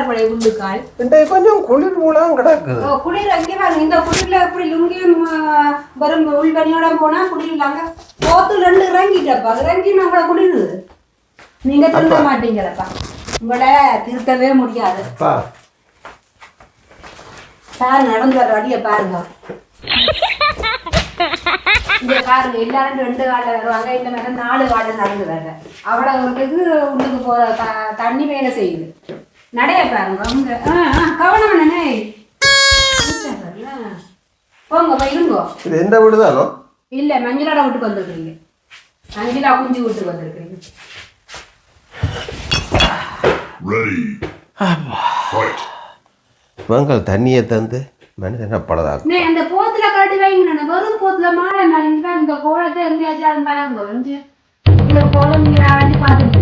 பழைய உள்ளுக்கால் இன்றைக்கு கொஞ்சம் குளிர் மூலம் கிடக்குது ஓ, குளிர் அங்கே பாருங்க இந்த குளிர்ல எப்படி லுங்கியும் ஆ, வெறும் உள்பனியோட போனா குளிர்லாங்க போத்து ரெண்டு இறங்கிட்டப்பா இறங்கி நம்மள குளிருது நீங்க திருத்த மாட்டீங்களப்பா உங்களை திருத்தவே முடியாது சார் நடந்து வர வழிய பாருங்க இங்க பாருங்க எல்லாரும் ரெண்டு காலில் வருவாங்க இந்த மாதிரி நாலு காலில் நடந்து வர்ற அவ்வளவு ஒரு உள்ளுக்கு போற த- தண்ணி வேலை செய்யுது நடைய பாருங்க உங்க ஆ, ஆ, கவனம் என்னண்ணே போங்க போய் இருங்கோ. இது எந்த வீடு தானோ இல்ல மஞ்சளோட வீட்டுக்கு வந்திருக்கீங்க மஞ்சளா குஞ்சு வீட்டுக்கு வந்திருக்கீங்க. மங்கள் தண்ணியை தந்து மனுஷனை அண்ணே, அந்த போத்துல கட்டி வைங்க வெறும் போத்துல மாலை மாதிரி இந்த கோலத்தை இருந்தாச்சும் பாருங்க வந்து. இந்த கோலம் பார்த்துட்டு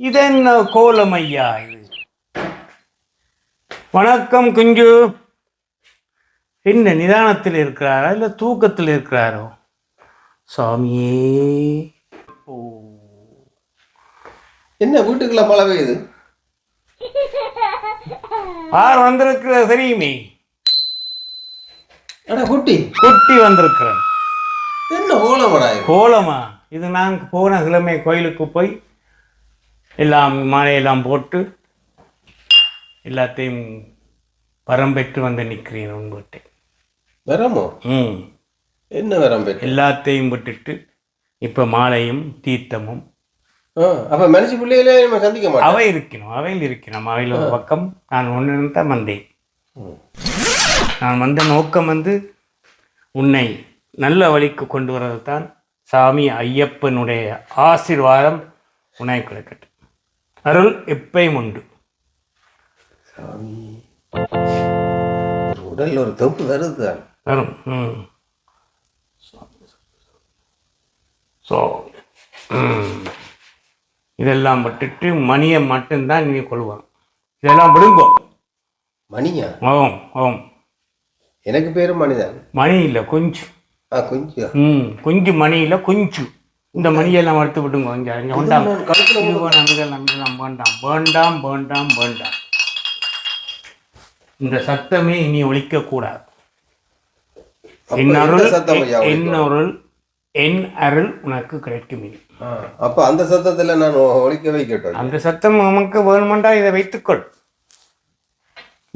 இதென்ன கோலம் ஐயா இது? வணக்கம் குஞ்சு. என்ன நிதானத்தில் இருக்கிறாரா இல்லை தூக்கத்தில் இருக்கிறாரோ? சாமியே. ஓ. என்ன வீட்டுக்குள்ள மழை பெய்யுது யார் வந்திருக்கிற தெரியுமே? அட குட்டி. குட்டி வந்திருக்கிறேன். என்ன ஓலமடா இது? கோலமா? இது நான் போன கிழமை கோயிலுக்கு போய் எல்லாம் மாலையெல்லாம் போட்டு எல்லாத்தையும் வரம் பெற்று வந்து நிற்கிறேன் உங்கள்கிட்ட வரமோ? ம். என்ன வரம் பெற்று? எல்லாத்தையும் விட்டுட்டு இப்போ மாலையும் தீர்த்தமும். அப்ப மனுஷ பிள்ளைகளே நம்ம சந்திக்க மாட்டோம். அவை இருக்கணும் அவையில் இருக்கணும். அவையில் ஒரு பக்கம் நான் ஒன்று தான் வந்தேன். நான் வந்த நோக்கம் வந்து உன்னை நல்ல வழிக்கு கொண்டு வர்றது தான் சாமி ஐயப்பனுடைய ஆசீர்வாதம் உன்னை கிடைக்கட்டும். அருள் எப்பயும் உண்டு. ஒரு உடல்ல ஒரு தெம்பு வருது வரும். ம். ஸோ இதெல்லாம் விட்டுட்டு மணியை மட்டும்தான் நீ கொள்வான். இதெல்லாம் விடுங்கோ. மணியா? ஓம் ஓம். எனக்கு பேரு மணிதான். மணி இல்லை குஞ்சு. ஆ கொஞ்சம் ம் குஞ்சு மணி இல்லை குஞ்சு. இந்த மணியெல்லாம் எடுத்து விடுங்க இங்கே இங்கே வேண்டாம். நான் கழுத்துல இது வேணாம் இதெல்லாம் இதெல்லாம் வேண்டாம். வேண்டாம் வேண்டாம் வேண்டாம். இந்த சத்தமே இனி ஒழிக்கக்கூடாது. என் அருள் என் அருள் என் அருள் உனக்கு கிடைக்கும் இனி. அப்ப அந்த சத்தத்துல நான் ஒழிக்க வைக்கட்டும் அந்த சத்தம் நமக்கு வேணுமெண்டா இதை வைத்துக்கொள்.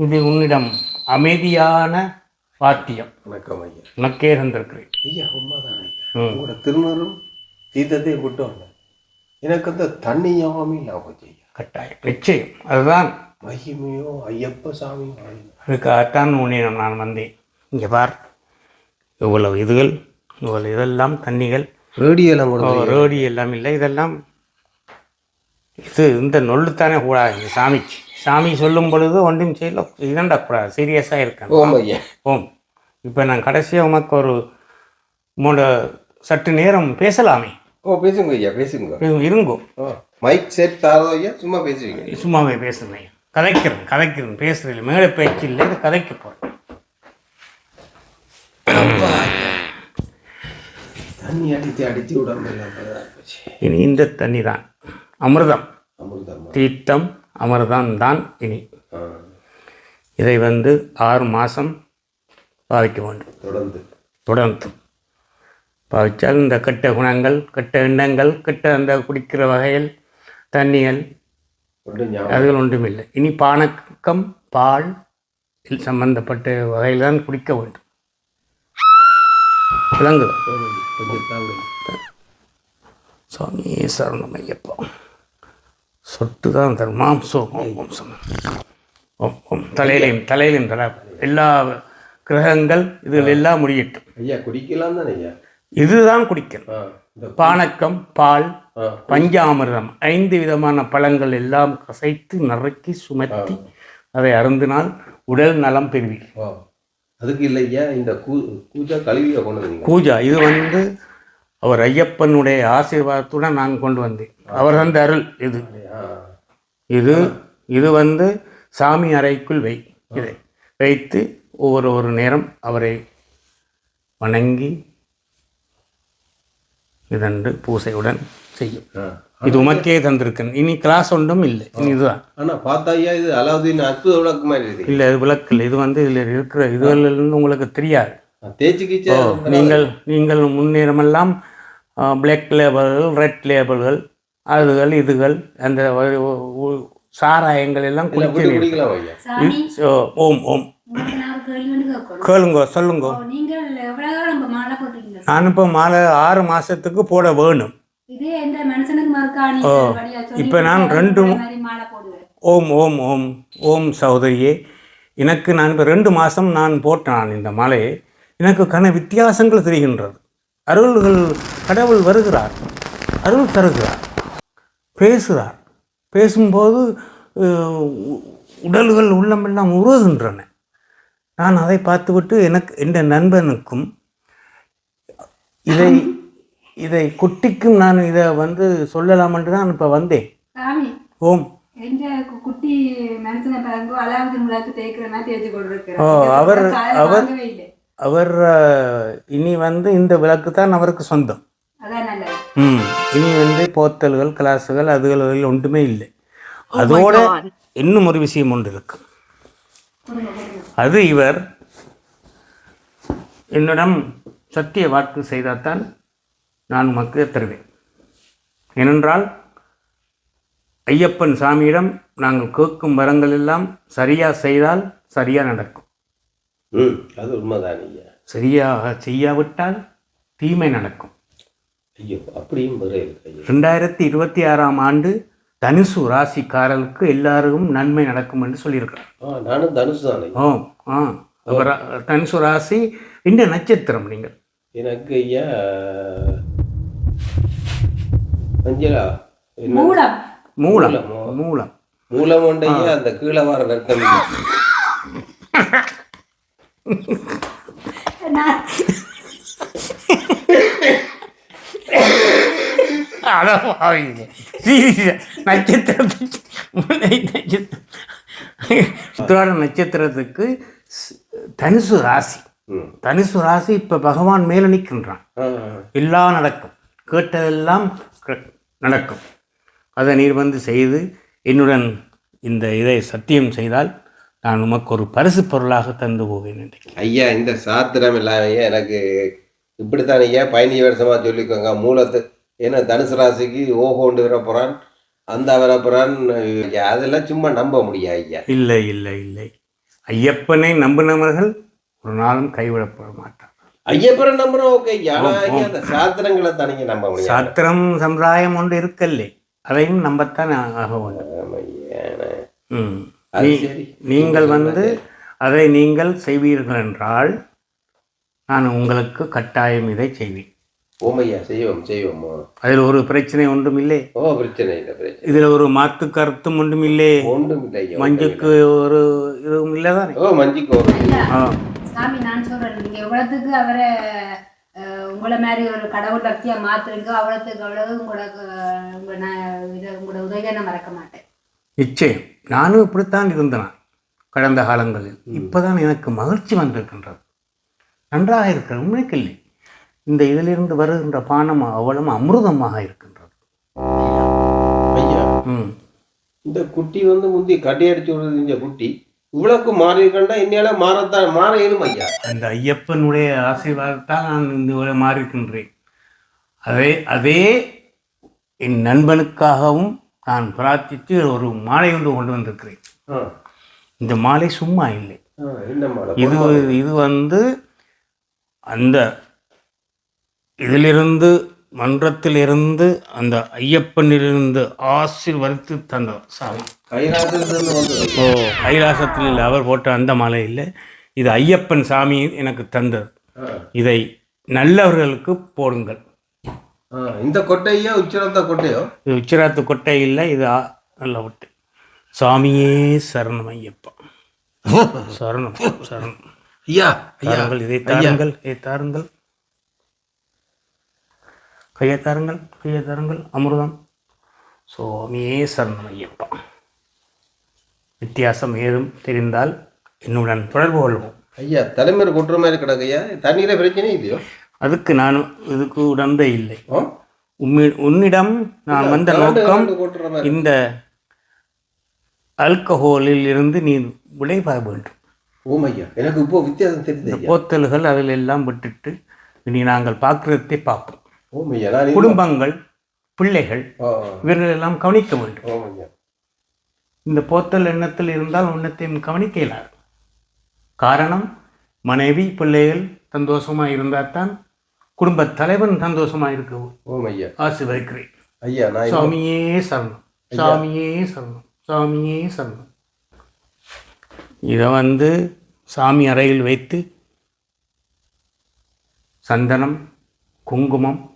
இது உன்னிடம் அமைதியான வாத்தியம் வணக்கம் ஐயா. உனக்கே தந்திருக்கிறேன். ஐயா உண்மைதான் ஐயா. உங்களோட திருநூறும் தீர்த்தத்தையும் விட்டோம் எனக்கு அந்த தண்ணி ஞாபகமே இல்லாம போச்சு ஐயா. கட்டாயம். நிச்சயம். அதுதான். மகிமையோ ஐயப்ப சாமி அதுக்காகத்தான் உன்னிடம் நான் வந்தேன். இங்கே பார். இவ்வளவு இதுகள் இவ்வளவு இதெல்லாம் தண்ணிகள். ரேடியோலாம் கூட ரோடி எல்லாம் இல்லை. இதெல்லாம் இது இந்த நொல்லுத்தானே கூடாது இந்த சாமிக்கு. சாமி சொல்லும் பொழுது ஒன்றும் செய்யல. இதண்டக்கூடாது சீரியஸாக இருக்கணும். ஓம் ஓம். இப்போ நான் கடைசியாக உமக்கு ஒரு மூணு சற்று நேரம் பேசலாமே. ஓ பேசுங்க. ஐயா பேசுங்க இரு- இருங்கோ. மைக் செட் தாரதோ ஐயா சும்மா பேசுவீங்க சும்மாவே பேசுகிறேன் கதைக்கிறேன் கதைக்கிறேன். பேசுறதில்ல மேலே பேச்சு இல்லை இது கதைக்க போகிறேன் தண்ணி அடித்து அடித்து விடாம இல்லாம போச்சு. இனி இந்த தண்ணி தான். அமிர்தம். தீர்த்தம் அமிர்தம் தான் இனி. இதை வந்து ஆறு மாதம் பாவிக்க வேண்டும். தொடர்ந்து. தொடர்ந்து. பாவித்தால் இந்த கெட்ட குணங்கள் கெட்ட எண்ணங்கள் கெட்ட அந்த குடிக்கிற வகைகள் தண்ணிகள் அதுகள் ஒன்றுமில்லை. இனி பானக்கம் பால் சம்பந்தப்பட்ட வகையில் தான் குடிக்க வேண்டும். விளங்குதா சுவாமி சரணம் ஐயப்பா. சொட்டு தான் தர்மாம் சோகம் ஓம் சமம் ஓம் ஓம். தலையிலையும் தலையிலையும் தலை. எல்லா கிரகங்கள் இதுகள் எல்லாம் முடியட்டும். ஐயா குடிக்கலாம் தானே ஐயா? இதுதான் குடிக்கணும் பானக்கம் பால் பஞ்சாமிர்தம் ஐந்து விதமான பழங்கள் எல்லாம் கசைத்து நறுக்கி சுமத்தி அதை அருந்தினால் உடல் நலம் பெறுவீர் ஓ அதுக்கு இல்லை ஐயா இந்த கூஜா கழுவியை கொண்டு பூஜா இது வந்து அவர் ஐயப்பனுடைய ஆசீர்வாதத்துடன் நான் கொண்டு வந்தேன். அவர் தந்த அருள் இது. இது இது வந்து சாமி அறைக்குள் வை இதை வைத்து ஒவ்வொரு ஒரு நேரம் அவரை வணங்கி இதன்று பூசையுடன் செய்யும். இது உமக்கே தந்திருக்கேன். இனி கிளாஸ் ஒன்றும் இல்லை. இனி இதுதான் ஆனால் பார்த்தா ஐயா இது அலாவுதீன் அற்புத விளக்கு மாதிரி இருக்கு இல்லை இது விளக்கில் இது வந்து இதில் இருக்கிற இதுகளிலிருந்து உங்களுக்கு தெரியாது. தேய்ச்சி கீச்சா நீங்கள் நீங்கள் முன்னேறமெல்லாம் பிளாக் லேபிள்கள் ரெட் லேபிள்கள் அதுகள் இதுகள் அந்த சாராயங்கள் எல்லாம் இல்லை குடிக்க ஓம் ஓம். கேளுங்க சொல்லுங்க. நான் இப்போ மாலை ஆறு மாசத்துக்கு போட வேணும். இப்ப நான் கொடுத்தா ரெண்டு இந்த மாதிரி மாலை போடுவேன் ஓம் ஓம் ஓம் ஓம் சகோதரியே எனக்கு நான் இப்போ ரெண்டு மாதம் நான் போட்டான் இந்த மாலையை எனக்கு கன வித்தியாசங்கள் தெரிகின்றது. அருள்கள் கடவுள் வருகிறார். அருள் தருகிறார். பேசுகிறார். பேசும்போது உடல்கள் உள்ளமெல்லாம் உருகுகின்றன. நான் அதை பார்த்துவிட்டு எனக்கு எந்த நண்பனுக்கும் இதை இதை குட்டிக்கும் நான் இதை வந்து சொல்லலாமென்று தான் இப்போ வந்தேன். ஓம். குட்டி ஓ, அவர் அவர் அவர் இனி வந்து இந்த விளக்கு தான் அவருக்கு சொந்தம். ம் இனி வந்து போத்தல்கள் கிளாஸுகள் அதுகள் அதுகள் ஒன்றுமே இல்லை. அதோட இன்னும் ஒரு விஷயம் ஒன்று இருக்கு. கொடுங்க கொடுங்க அது இவர் என்னிடம் சத்திய வாக்கு செய்தால்தான் நான் உமக்கு தருவேன். ஏனென்றால் ஐயப்பன் சாமியிடம் நாங்கள் கேட்கும் வரங்கள் எல்லாம் சரியாக செய்தால் சரியாக நடக்கும். அது உண்மைதான் ஐயா. சரியாக செய்யாவிட்டால் தீமை நடக்கும். ஐயோ அப்படியும் ரெண்டாயிரத்தி இருபத்தி ஆறாம் ஆண்டு தனுசு ராசிக்காரர்களுக்கு எல்லாருக்கும் நன்மை நடக்கும் என்று சொல்லியிருக்கிறார். நானும் தனுசு தான் ஓ ஆ. தனுசு ராசி இந்த நட்சத்திரம் நீங்கள். எனக்கு ஐயா அஞ்சலா? மூலம். மூலம். மூலமோ? மூலம். ஐயா அந்த கீழே வர இல்லை. நான் சீரியஸா, நட்சத்திரத்துக்கு உத்திராட நட்சத்திரத்துக்கு தனுசு ராசி. தனுசு ராசி இப்போ பகவான் மேலே நிற்கின்றான் எல்லாம் நடக்கும். கேட்டதெல்லாம் நடக்கும். அதை நீர் வந்து செய்து என்னுடன் இந்த இதை சத்தியம் செய்தால் நான் உமக்கு ஒரு பரிசு பொருளாக தந்து போவேன் ஐயா இந்த சாத்திரம் இல்லாம ஐயா எனக்கு இப்படித்தான் ஐயா பதினஞ்சு வருஷமா சொல்லிக்கோங்க. மூலத்து ஏன்னா தனுசு ராசிக்கு ஓஹோண்டு வர போறான் அந்த வர போறான் ஐயா, அதெல்லாம் சும்மா நம்ப முடியாது ஐயா? இல்லை இல்லை இல்லை. ஐயப்பனை நம்பினவர்கள் ஒரு நாளும் கைவிடப்பட மாட்டார் ஐயப்பரை நம்புறோம் ஓகே அந்த சாத்திரங்களை தனிங்க நம்ப முடியாது. சாத்திரம் சம்பிரதாயம் ஒன்று இருக்கல்லே. அதையும் நம்பத்தான் ஆக வேண்டும். நீங்கள் வந்து அதை நீங்கள் செய்வீர்கள் என்றால் நான் உங்களுக்கு கட்டாயம் இதை செய்வேன். ஓமையா செய்வோம் செய்வோம் அதில் ஒரு பிரச்சனை ஒன்றும் இல்லை. ஓ பிரச்சனை இல்லை பிரச்சனை. இதில் ஒரு மாத்து கருத்தும் ஒன்றும் இல்லை. ஒன்றும் இல்லை மஞ்சுக்கு ஒரு இதுவும் இல்லை தானே? ஓ மஞ்சிக்கு ஒரு ஆ. சாமி நான் சொல்றேன். நீங்க எவ்வளவுக்கு அவரை உங்களை மாதிரி ஒரு கடவுள் பக்தியா மாத்துறீங்க அவ்வளவுக்கு அவ்வளவு உங்களுக்கு உங்களோட உதவியை நான் மறக்க மாட்டேன். நிச்சயம். நானும் இப்படித்தான் இருந்தேன் கடந்த காலங்களில். இப்போதான் எனக்கு மகிழ்ச்சி வந்திருக்கின்றது. நன்றாக இருக்கிற உண்மைக்கு இல்லை. இந்த இதிலிருந்து வருகின்ற பானம் அவ்வளவு அமிர்தமாக இருக்கின்றது. ஐயா இந்த குட்டி வந்து முந்தி கட்டி அடிச்சு விடுறது இந்த குட்டி. இவ்வளவுக்கு மாறி கண்டா இன்னையால மாறத்தான் மாற இயலும் ஐயா. அந்த ஐயப்பனுடைய ஆசீர்வாதத்தால் நான் இந்த உலக மாறியிருக்கின்றேன். அதே அதே என் நண்பனுக்காகவும் நான் பிரார்த்தித்து ஒரு மாலை ஒன்று கொண்டு வந்திருக்கிறேன். இந்த மாலை சும்மா இல்லை. இது இது வந்து அந்த இதிலிருந்து மன்றத்திலிருந்து அந்த ஐயப்பனிலிருந்து ஆசீர்வதித்து தந்த சாமி. கைலாசத்திலிருந்து ஓ கைலாசத்தில் அவர் போட்ட அந்த மாலை இல்லை இது ஐயப்பன் சாமி எனக்கு தந்தது. இதை நல்லவர்களுக்கு போடுங்கள். இந்த கொட்டையோ உச்சிரத்த கொட்டையோ? இது உச்சிராத்து கொட்டை இல்லை இது நல்ல ஒட்டை சாமியே சரணம் ஐயப்பா. சரணம் சரணம். ஐயா ஐயா இதை தாருங்கள் இதை தாருங்கள். கையை தாருங்கள் கையை தாருங்கள் அமிர்தம். சுவாமியே சரணம் ஐயப்பா. வித்தியாசம் ஏதும் தெரிந்தால் என்னுடன் தொடர்பு கொள்வோம். ஐயா தலைமையில் கொட்டுற மாதிரி கிடக்கு ஐயா. தண்ணீர பிரச்சனை இல்லையோ? அதுக்கு நான் இதுக்கு உடம்பே இல்லை? உம்மி உன்னிடம் நான் வந்த நோக்கம் இந்த ஆல்கஹோலில் இருந்து நீ விடைபெற வேண்டும். ஓம் ஐயா எனக்கு இப்போ வித்தியாசம் தெரியுது போத்தல்கள் அதில் எல்லாம் விட்டுட்டு இனி நாங்கள் பார்க்கிறதை பார்ப்போம். குடும்பங்கள் பிள்ளைகள் ஆ, இவர்கள் எல்லாம் கவனிக்க வேண்டும். இந்த போத்தல் எண்ணத்தில் இருந்தால் உன்னத்தையும் கவனிக்க இயலாது. காரணம் மனைவி பிள்ளைகள் சந்தோஷமாக இருந்தால் தான் குடும்பத் தலைவன் சந்தோஷமாக இருக்க ஆசீர்வதிக்கிறேன். ஐயா சாமியே சரணம். சாமியே சரணம். சாமியே சரணம். இதை வந்து சாமி அறையில் வைத்து சந்தனம் குங்குமம்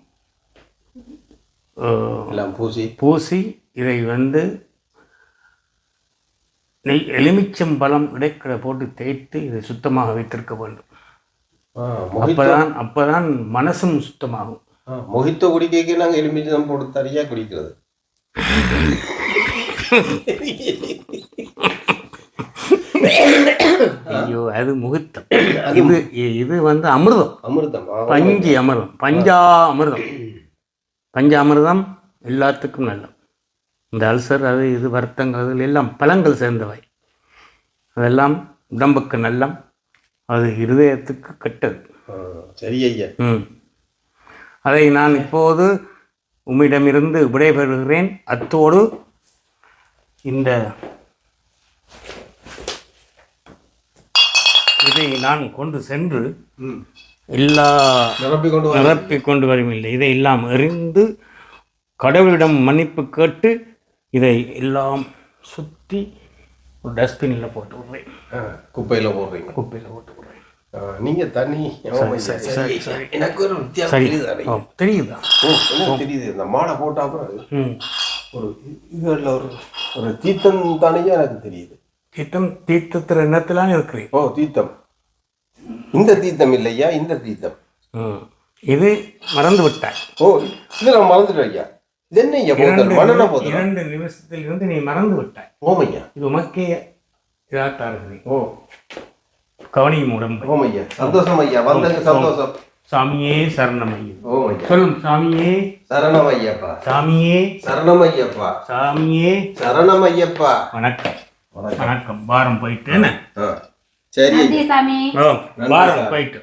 எல்லாம் பூசி. பூசி இதை வந்து நெய் எலுமிச்சம்பழம் இடைக்கடை போட்டு தேய்த்து இதை சுத்தமாக வைத்திருக்க வேண்டும். அப்பதான் அப்பதான் மனசும் சுத்தமாகும். மொஹித்தோ குடிக்க நாங்கள் எலுமிச்சு தான் போட்டு தனியாக குடிக்கிறது. ஐயோ அது முகூர்த்தம். இது இது வந்து அமிர்தம். அமிர்தம். ஆ, பஞ்சு அமிர்தம். பஞ்சா அமிர்தம் பஞ்சாமிர்தம் எல்லாத்துக்கும் நல்லது. இந்த அல்சர் அது இது வருத்தங்கள் எல்லாம் பழங்கள் சேர்ந்தவை. அதெல்லாம் உடம்புக்கு நல்லம். அது இருதயத்துக்கு கெட்டது. சரி ஐயா. ம். அதை நான் இப்போது உம்மிடமிருந்து விடைபெறுகிறேன். அத்தோடு இந்த இதை நான் கொண்டு சென்று எல்லா நிரப்பி கொண்டு வர நிரப்பி கொண்டு வரவில்லை இதை எல்லாம் எறிந்து கடவுளிடம் மன்னிப்பு கேட்டு இதை எல்லாம் சுற்றி ஒரு டஸ்ட்பினில் போட்டு விடுறேன். குப்பையில போடுறீங்க. குப்பையில் போட்டு விடுறேன். ஆ, நீங்க தண்ணி. எனக்கு ஒரு வித்தியாசம் தெரியுது தெரியுதா? ஓ எனக்கு தெரியுது. இந்த மாலை போட்ட அப்புறம் ம். ஒரு இதுல ஒரு ஒரு தீர்த்தம் தானே எனக்கு தெரியுது. தீர்த்தம் தீர்த்தத்தில் எண்ணத்திலான இருக்கிறேன் ஓ தீர்த்தம் இந்த தீர்த்தம் இல்லையா? இந்த தீர்த்தம். இது மறந்து விட்டாய் ஓ இது நான் மறந்துட்டேன் ஐயா. இது என்ன ஐயா போதல்? மண்ணெண்ண போதல்? இரண்டு நிமிஷத்தில் இருந்து நீ மறந்து விட்டாய் ஓமையா இது உமக்கே ஓ. கவனியும் உடம்பை. ஓமையா சந்தோஷம் ஐயா. வந்தது சந்தோஷம். சாமியே சரணம் ஐயா. சொல்லும் சாமியே. சரணம் ஐயப்பா. சாமியே. சரணம் ஐயப்பா. சாமியே. சரணம் ஐயப்பா. வணக்கம். வணக்கம். வாரம் போயிட்டு சரி. நன்றி சாமி. வாரம் போயிட்டு.